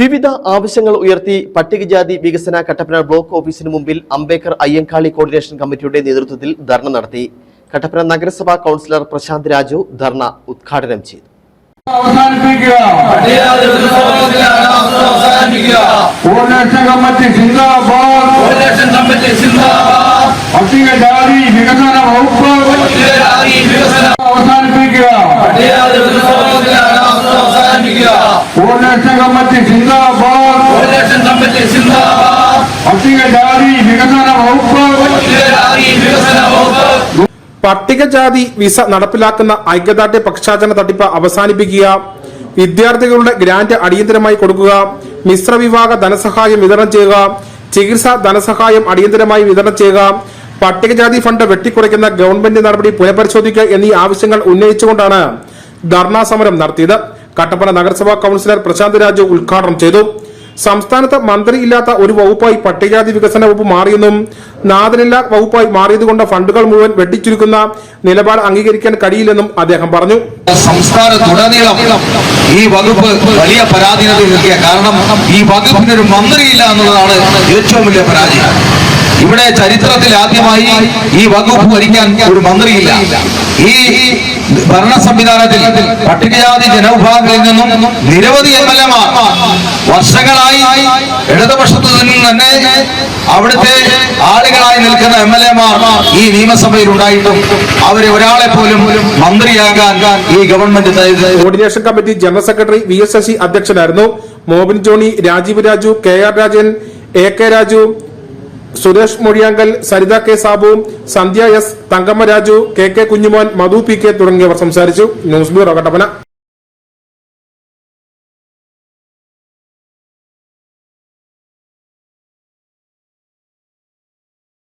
വിവിധ ആവശ്യങ്ങൾ ഉയർത്തി പട്ടികജാതി വികസന കട്ടപ്പന ബ്ലോക്ക് ഓഫീസിന് മുമ്പിൽ അംബേദ്കർ അയ്യങ്കാളി കോർഡിനേഷൻ കമ്മിറ്റിയുടെ നേതൃത്വത്തിൽ ധർണ നടത്തി. കട്ടപ്പന നഗരസഭാ കൗൺസിലർ പ്രശാന്ത് രാജു ധർണ ഉദ്ഘാടനം ചെയ്തു. അവസാനിപ്പിക്കുക. കോർഡിനേഷൻ കമ്മിറ്റി സിന്ദാബാദ് പട്ടികജാതി വികസന വകുപ്പ്. പട്ടികജാതി വിസ നടപ്പിലാക്കുന്ന ഐക്യദാർഢ്യ പക്ഷാചരണ തട്ടിപ്പ് അവസാനിപ്പിക്കുക. വിദ്യാർത്ഥികളുടെ ഗ്രാന്റ് അടിയന്തരമായി കൊടുക്കുക. മിശ്ര വിഭാഗ ധനസഹായം വിതരണം ചെയ്യുക. ചികിത്സാ ധനസഹായം അടിയന്തരമായി വിതരണം ചെയ്യുക. പട്ടികജാതി ഫണ്ട് വെട്ടിക്കുറയ്ക്കുന്ന ഗവൺമെന്റ് നടപടി പുനഃപരിശോധിക്കുക എന്നീ ആവശ്യങ്ങൾ ഉന്നയിച്ചുകൊണ്ടാണ് ധർണാ സമരം നടത്തിയത്. കട്ടപ്പന നഗരസഭാ കൌൺസിലർ പ്രശാന്ത് രാജു ഉദ്ഘാടനം ചെയ്തു. സംസ്ഥാനത്ത് മന്ത്രിയില്ലാത്ത ഒരു വകുപ്പായി പട്ടികജാതി വികസന വകുപ്പ് മാറിയെന്നും നാഥനില്ല വകുപ്പായി മാറിയതുകൊണ്ട് ഫണ്ടുകൾ മുഴുവൻ വെട്ടിച്ചുരുക്കുന്ന നിലപാട് അംഗീകരിക്കാൻ കഴിയില്ലെന്നും അദ്ദേഹം പറഞ്ഞു. സംസ്ഥാനത്തുടനീളം ഈ വകുപ്പ് വലിയ പരാധീനത കാരണം ഈ വകുപ്പിനൊരു മന്ത്രിയില്ല എന്നുള്ളതാണ് ഏറ്റവും വലിയ പരാജയം. ഇവിടെ ചരിത്രത്തിൽ ആദ്യമായി ഈ വകുപ്പ് ഭരിക്കാൻ ഒരു മന്ത്രിയില്ല. ഈ ഭരണ സംവിധാനത്തിൽ പട്ടികജാതി ജനവിഭാഗങ്ങളിൽ നിന്നും നിരവധി എം എൽ എമാർ വർഷങ്ങളായി ഇടതുപക്ഷത്തു നിന്നും തന്നെ അവിടുത്തെ ആളുകളായി നിൽക്കുന്ന എം എൽ എമാർ ഈ നിയമസഭയിൽ ഉണ്ടായിട്ടും അവരെ ഒരാളെ പോലും മന്ത്രിയാകാൻ ഈ government coordination committee general secretary V S Sasi അധ്യക്ഷനായിരുന്നു. Mobin Johny Rajeev Raju K R Rajan A K Raju Suresh Mozhiyankal Saritha K സാബുവും Sandhya S Thankamma Raju K K Kunjumon Madhu P K തുടങ്ങിയവർ സംസാരിച്ചു. News bureau Kattappana.